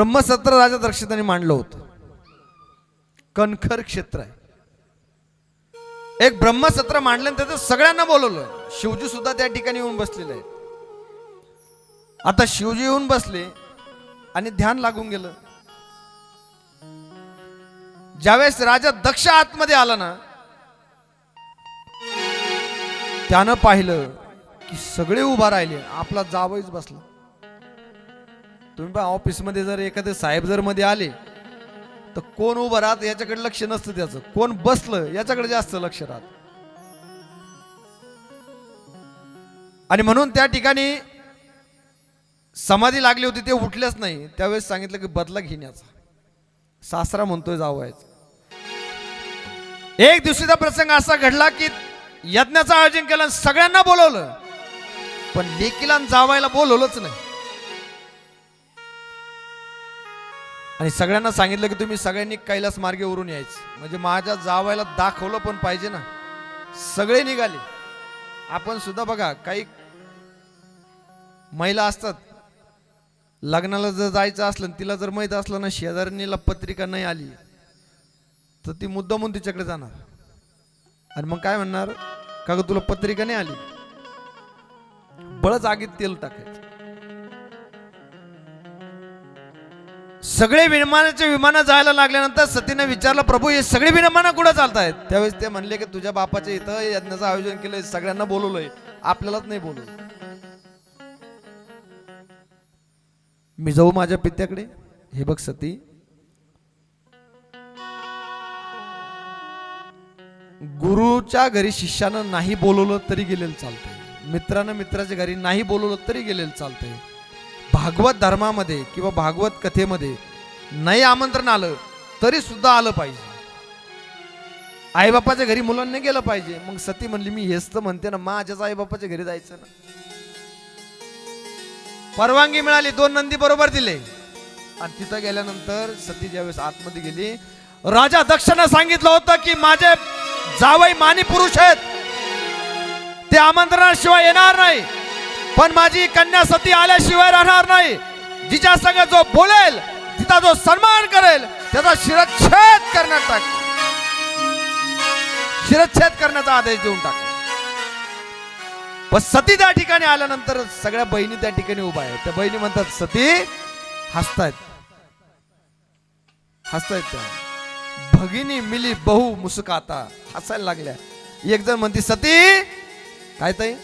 ब्रह्मसत्र राजा दक्षिणाने मांडलं होतं. कणखर क्षेत्र आहे. एक ब्रह्मसत्र मांडलं त्याचं सगळ्यांना बोलवलं. शिवजी सुद्धा त्या ठिकाणी येऊन बसलेले आहेत. आता शिवजी येऊन बसले आणि ध्यान लागून गेलं. ज्यावेळेस राजा दक्ष आतमध्ये आला ना त्यानं पाहिलं की सगळे उभा राहिले आपला जावईच बसला. तुम्ही पण ऑफिसमध्ये जर एखादे साहेब जर मध्ये आले तर कोण उभं राहत याच्याकडे लक्ष नसतं त्याचं. कोण बसलं याच्याकडे जास्त लक्ष राहत. आणि म्हणून त्या ठिकाणी समाधी लागली होती ते उठल्याच नाही. त्यावेळेस सांगितलं की बदला घेण्याचा सासरा म्हणतोय जावायचं एक दिवशीचा प्रसंग असा घडला की यज्ञाचं आयोजन केलं सगळ्यांना बोलवलं. पण लेकीला जावायला बोलवलंच नाही. आणि सगळ्यांना सांगितलं की तुम्ही सगळ्यांनी कैलास मार्गे उरून यायचं. म्हणजे माझ्या जावायला दाखवलं पण पाहिजे ना. सगळे निघाले. आपण सुद्धा बघा काही महिला असतात. लग्नाला जर जायचं असलं तिला जर माहीत असलं ना शेजारणीला पत्रिका नाही आली तर ती मुद्दामून तिच्याकडे जाणार. आणि मग काय म्हणणार? का तुला पत्रिका नाही आली? बळच आगीत तेल टाकायचं. सगळे विमानाचे विमानं जायला लागल्यानंतर सतीनं विचारलं प्रभू हे सगळे विमानं कुठं चालतायत? त्यावेळेस ते म्हणले की तुझ्या बापाच्या इथं यज्ञाचं आयोजन केलंय सगळ्यांना बोलवलंय. आपल्यालाच नाही बोलवलं. मी जाऊ माझ्या पित्याकडे? हे बघ सती. गुरुच्या घरी शिष्यानं नाही बोलवलं तरी गेलेलं चालतंय. मित्रानं मित्राच्या घरी नाही बोलवलं तरी गेलेलं चालतंय. भागवत धर्मामध्ये किंवा भागवत कथेमध्ये नाही आमंत्रण आलं तरी सुद्धा आलं पाहिजे. आईबापाच्या घरी मुलांनी गेलं पाहिजे. मग सती म्हणली मी हेच तर म्हणते ना माझ्याच आईबापाच्या घरी जायचं ना. परवानगी मिळाली दोन नंदी बरोबर दिले. आणि तिथं गेल्यानंतर सती ज्यावेळेस आतमध्ये गेली राजा दक्षानं सांगितलं होतं की माझे जावई मानी पुरुष आहेत. ते आमंत्रणाशिवाय येणार नाही. पण माझी कन्या सती आल्याशिवाय राहणार नाही. जिच्या संग जो बोलेल तिचा जो सन्मान करेल त्याचा शिरच्छेद करण्यात टाक. शिरच्छेद करण्याचा आदेश देऊन टाक. पण सती त्या ठिकाणी आल्यानंतर सगळ्या बहिणी त्या ठिकाणी उभा आहेत. त्या बहिणी म्हणतात सती हसतायत. हसतायत त्या. भगिनी मिली बहु मुसकाता. हसायला लागल्या. एक जण म्हणते सती काय ताई?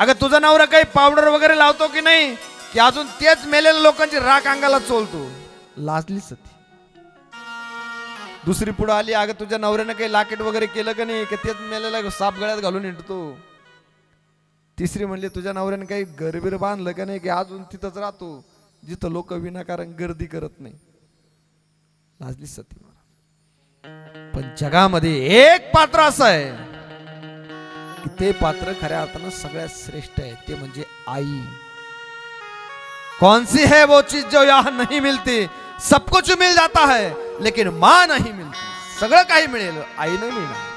अगं तुझा नवरा काही पावडर वगैरे लावतो की नाही की अजून तेच मेलेल्या लोकांची राख अंगाला चोलतो? लाजली सती दुसरी पुढं आली अगं तुझ्या नवऱ्यानं काही लाकेट वगैरे केलं का नाही की तेच मेलेला साप गळ्यात घालून हिंडतो? तिसरी म्हणली तुझ्या नवऱ्याने काही गरबीर बांधलं का नाही की अजून तिथंच राहतो जिथं लोक विनाकारण गर्दी करत नाही? लाजली सती पण जगामध्ये एक पात्र असं आहे ते पात्र खऱ्या अर्थानं सगळ्यात श्रेष्ठ आहे ते म्हणजे आई. कौन सी है वो चीज जो यहाँ नहीं मिलती? सब कुछ मिल जाता है लेकिन माँ नहीं मिलती। सगळं काही मिळेल आई नाही मिळणार.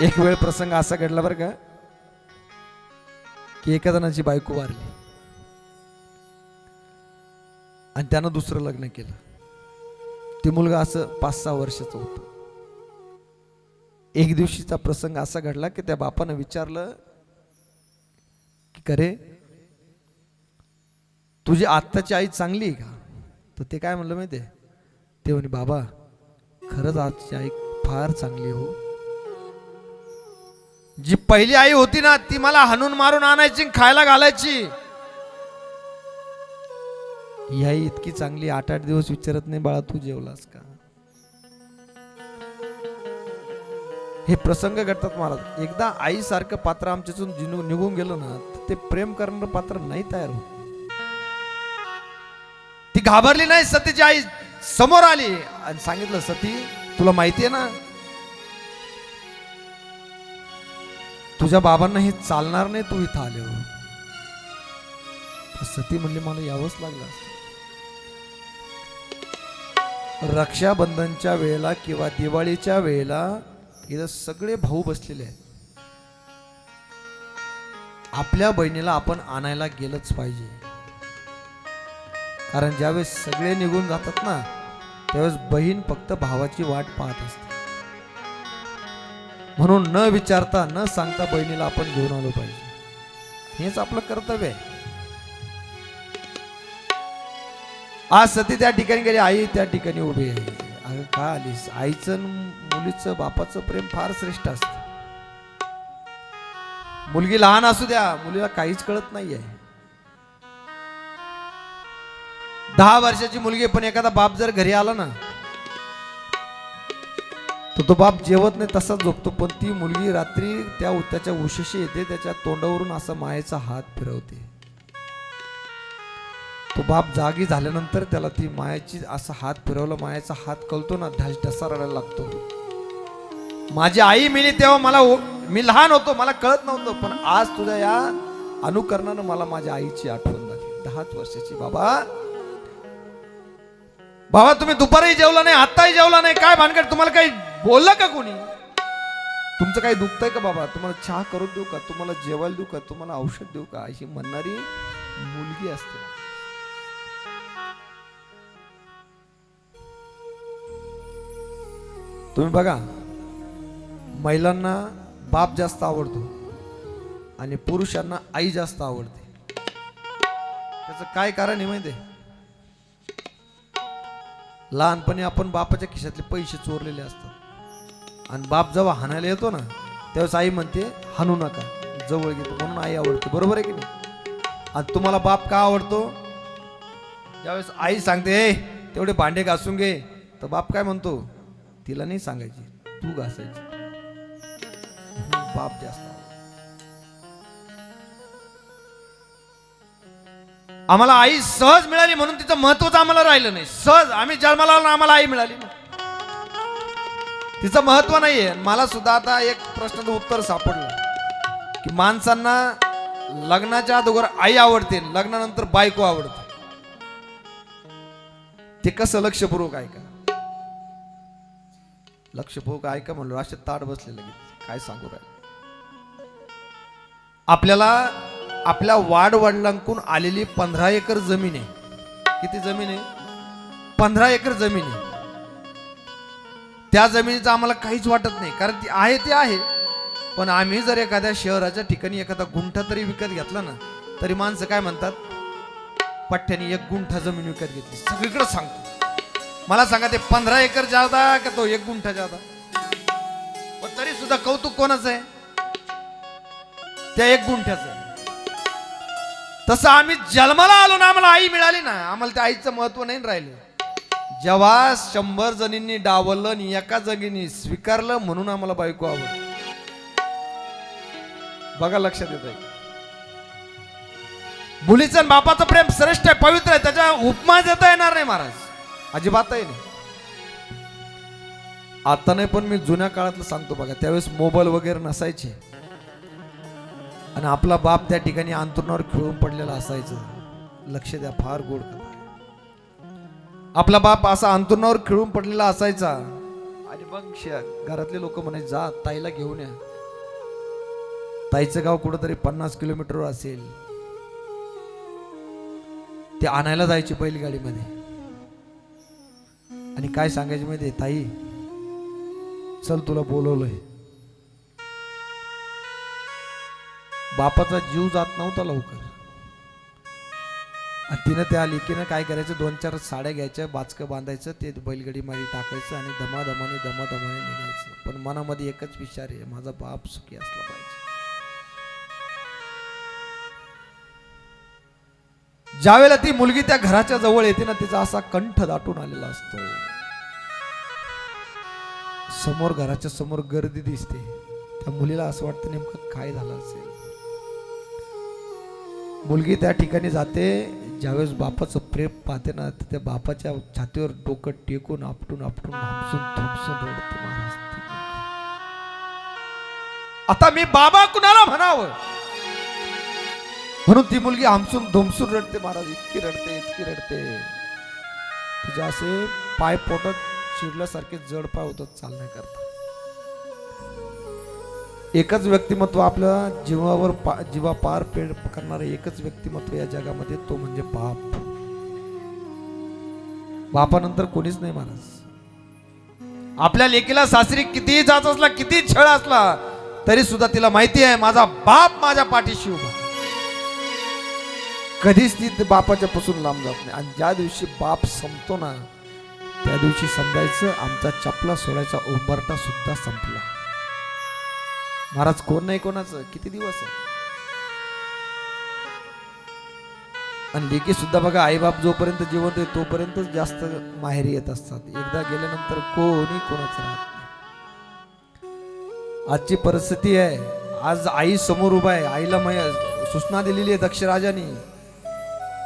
एक वेळ प्रसंग असा घडला बरं का की एका जणाची बायको वारली. आणि त्यानं दुसरं लग्न केलं. ते मुलगा असं पाच सहा वर्षाचं होतं. एक दिवशीचा प्रसंग असा घडला की त्या बापानं विचारलं की करे तुझी आत्ताची आई चांगली आहे का? तर ते काय म्हणलं माहिती ते म्हणे बाबा खरंच आजची आई फार चांगली हो. जी पहिली आई होती ना ती मला हाणून मारून आणायची आणि खायला घालायची. ही आई इतकी चांगली आठ आठ दिवस विचारत नाही बाळा तू जेवलास का? हे प्रसंग घडतात महाराज. एकदा आईसारखं पात्र आमच्यातून जिनू- निघून गेलं ना ते प्रेम करणारं पात्र नाही तयार होत. ती घाबरली नाही सतीची आई समोर आली आणि सांगितलं सती तुला माहिती आहे ना तुझ्या बाबांना हे चालणार नाही तू इथं आले हो सती म्हणली मला यावंच लागलं असतं. रक्षाबंधनच्या वेळेला किंवा दिवाळीच्या वेळेला इथं सगळे भाऊ बसलेले आहेत. आपल्या बहिणीला आपण आणायला गेलंच पाहिजे. कारण ज्यावेळेस सगळे निघून जातात ना त्यावेळेस बहीण फक्त भावाची वाट पाहत असते. म्हणून न विचारता न सांगता बहिणीला आपण घेऊन आलो पाहिजे. हेच आपलं कर्तव्य आहे. आज सती त्या ठिकाणी गेली आई त्या ठिकाणी उभी आहे. अगं का आलीस? आईचं मुलीचं बापाचं प्रेम फार श्रेष्ठ असतं. मुलगी लहान असू द्या मुलीला काहीच कळत नाहीये. दहा वर्षाची मुलगी पण एखादा बाप जर घरी आला ना तर तो बाप जेवत नाही तसाच झोपतो. पण ती मुलगी रात्री त्या त्याच्या उशीशी येते त्याच्या तोंडावरून असा मायेचा हात फिरवते. तो बाप जागी झाल्यानंतर त्याला ती मायाची असा हात फिरवला मायाचा हात कळतो ना ढास ढसा रडायला लागतो. माझी आई मिली तेव्हा मला मी लहान होतो मला कळत नव्हतं पण आज तुझ्या या अनुकरणानं मला माझ्या आईची आठवण झाली. दहाच वर्षाची. बाबा बाबा तुम्ही दुपारही जेवला नाही आत्ताही जेवला नाही काय भानगड तुम्हाला काही बोललं का कोणी? तुमचं काही दुखतंय का बाबा? तुम्हाला चहा करून देऊ का? तुम्हाला जेवायला देऊ का? तुम्हाला औषध देऊ का? अशी म्हणणारी मुलगी असते. तुम्ही बघा महिलांना बाप जास्त आवडतो आणि पुरुषांना आई जास्त आवडते. त्याचं काय कारण आहे माहिती लहानपणी आपण बापाच्या खिशातले पैसे चोरलेले असतात. आणि बाप जेव्हा हाणायला येतो ना त्यावेळेस आई म्हणते हाणू नका जवळ घेतो म्हणून आई आवडते. बरोबर आहे की नाही? आणि तुम्हाला बाप का आवडतो? ज्यावेळेस आई सांगते तेवढे भांडे घासून घे. तर बाप काय म्हणतो? तिला नाही सांगायची. तू घासायची. बाप जास्त आम्हाला आई सहज मिळाली म्हणून तिचं महत्वच आम्हाला राहिलं नाही. सहज. आम्ही जन्माला आलो आम्हाला आई मिळाली तिचं महत्त्व नाहीये. मला सुद्धा आता एक प्रश्नाचं उत्तर सापडलं. की माणसांना लग्नाच्या अगोदर आई आवडते लग्नानंतर बायको आवडते. ते कसं लक्षपूर्वक आहे का लक्षपूर्वक ऐका म्हणलो असे ताट बसले लगेच. काय सांगू राय आपल्याला आपल्या वाडवडिलांकून आलेली पंधरा एकर जमीन आहे. किती जमीन आहे? पंधरा एकर जमीन आहे. त्या जमिनीचं आम्हाला काहीच वाटत नाही. कारण ती आहे ते आहे. पण आम्ही जर एखाद्या शहराच्या ठिकाणी एखादा गुंठा तरी विकत घेतला ना तरी माणसं काय म्हणतात? पठ्ठ्याने एक गुंठा जमीन विकत घेतली. सगळीकडे सांगतो. मला सांगा ते पंधरा एकर जादा का तो एक गुंठा जादा पण तरी सुद्धा कौतुक कोणाचं आहे? त्या एक गुंठ्याचं तसं आम्ही जन्माला आलो ना आम्हाला आई मिळाली ना आम्हाला त्या आईचं महत्त्व नाही राहिलं. जेव्हा शंभर जणींनी डावललं आणि एका जणींनी स्वीकारलं म्हणून आम्हाला बायको आवडली. बघा लक्षात येत आहे मुलीचं बापाचं प्रेम श्रेष्ठ आहे पवित्र आहे त्याच्या उपमा देता येणार नाही महाराज. अजिबात आहे नाही. आता नाही पण मी जुन्या काळातलं सांगतो बघा. त्यावेळेस मोबाईल वगैरे नसायचे. आणि आपला बाप त्या ठिकाणी अंतरुणावर खेळून पडलेला असायचं. लक्ष द्या फार गोड कथा. आपला बाप असा अंतरुणावर खेळून पडलेला असायचा. आणि मग घरातले लोक म्हणायचे जा ताईला घेऊन या. ताईचं गाव कुठंतरी पन्नास किलोमीटरवर असेल. ते आणायला जायचे बैलगाडीमध्ये. आणि काय सांगायचं माहिती आहे, ताई चल तुला बोलवलंय. बापाचा जीव जात नव्हता लवकर. आणि तिनं त्या लेकीनं काय करायचं? दोन चार साड्या घ्यायच्या बाचकं बांधायचं ते बैलगाडी मारी टाकायचं आणि धमाधमाने धमाधमाने निघायचं. पण मनामध्ये एकच विचार आहे माझा बाप सुखी असला पाहिजे. ज्यावेळेला ती मुलगी त्या घराच्या जवळ येते ना तिचा असा कंठ दाटून आलेला असतो. समोर घराच्या समोर गर्दी दिसते. त्या मुलीला असं वाटतं नेमकं काय झालं असेल? मुलगी त्या ठिकाणी जाते. ज्यावेळेस बापाचं प्रेम पाहते ना तर त्या बापाच्या छातीवर डोकं टेकून आपटून आपटून हमसून थोपसून रडते महाराज आता मी बाबा कुणाला म्हणावं? म्हणून ती मुलगी हमसून धुमसून रडते महाराज इतकी रडते इतकी रडते. तिचे असे पाय पोटात शिरल्यासारखे जड पाय होतात चालण्याकरता. एकच व्यक्तिमत्व आपल्या जीवावर पा- जीवा पार पेड करणारे एकच व्यक्तिमत्व या जगामध्ये तो म्हणजे बाप. बापानंतर कोणीच नाही महाराज. आपल्या लेकीला सासरी कितीही जात असला किती छळ असला तरी सुद्धा तिला माहिती आहे माझा बाप माझ्या पाठीशी उभा कधीच ती बापाच्या पासून लांब जात नाही. आणि ज्या दिवशी बाप संपतो ना त्या दिवशी समजायचं आमचा चपला सोडायचा उंबरटा सुद्धा संपला. महाराज कोण नाही कोणाचं? किती दिवस आहे? आणि लेकी सुद्धा बघा आईबाप जोपर्यंत जिवंत आहे तोपर्यंतच जास्त माहेरी येत असतात. एकदा गेल्यानंतर कोणी कोणाचं राहत नाही. आजची परिस्थिती आहे आज आई समोर उभा आहे. आईला मै- सूचना दिलेली आहे दक्षराजाने.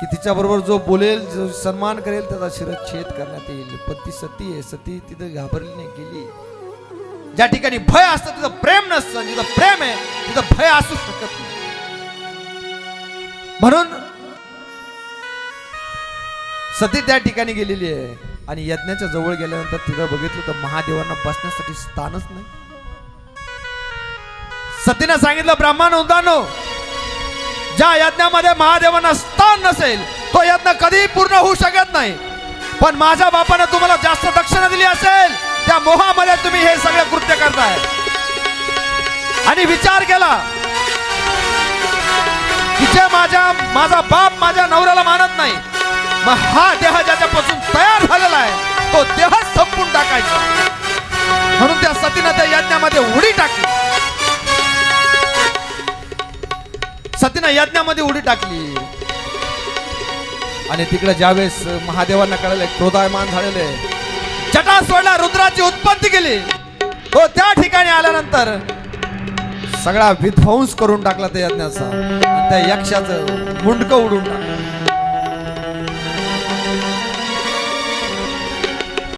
की तिच्या बरोबर जो बोलेल जो सन्मान करेल त्याचा शिरच्छेद करण्यात येईल. पण ती सती आहे सती तिथं घाबरली नाही गेली. ज्या ठिकाणी भय असतं तिथं प्रेम नसतं. जिथं प्रेम आहे तिथं भय असू शकत नाही. म्हणून सती त्या ठिकाणी गेलेली आहे. आणि यज्ञाच्या जवळ गेल्यानंतर तिथं बघितलं तर महादेवांना बसण्यासाठी स्थानच नाही. सतीनं सांगितलं ब्राह्मण उदानो ज्या यज्ञामध्ये महादेवांना स्थान नसेल तो यज्ञ कधीही पूर्ण होऊ शकत नाही. पण माझ्या बापानं तुम्हाला जास्त दक्षिणा दिली असेल त्या मोहामध्ये तुम्ही हे सगळे कृत्य करताय. आणि विचार केला की जे माझ्या माझा बाप माझ्या नवऱ्याला मानत नाही मग हा देह ज्याच्यापासून तयार झालेला आहे तो देह संपून टाकायचा. म्हणून त्या सतीनं त्या यज्ञामध्ये उडी टाकली. सतीनं यज्ञामध्ये उडी टाकली. आणि तिकडे ज्यावेळेस महादेवांना कळले क्रोधायमान झालेले जटा सोडला रुद्राची उत्पत्ती केली. हो त्या ठिकाणी आल्यानंतर सगळा विध्वंस करून टाकला त्या यज्ञाचा. त्या यक्षाचं मुंडकं उडून टाकलं.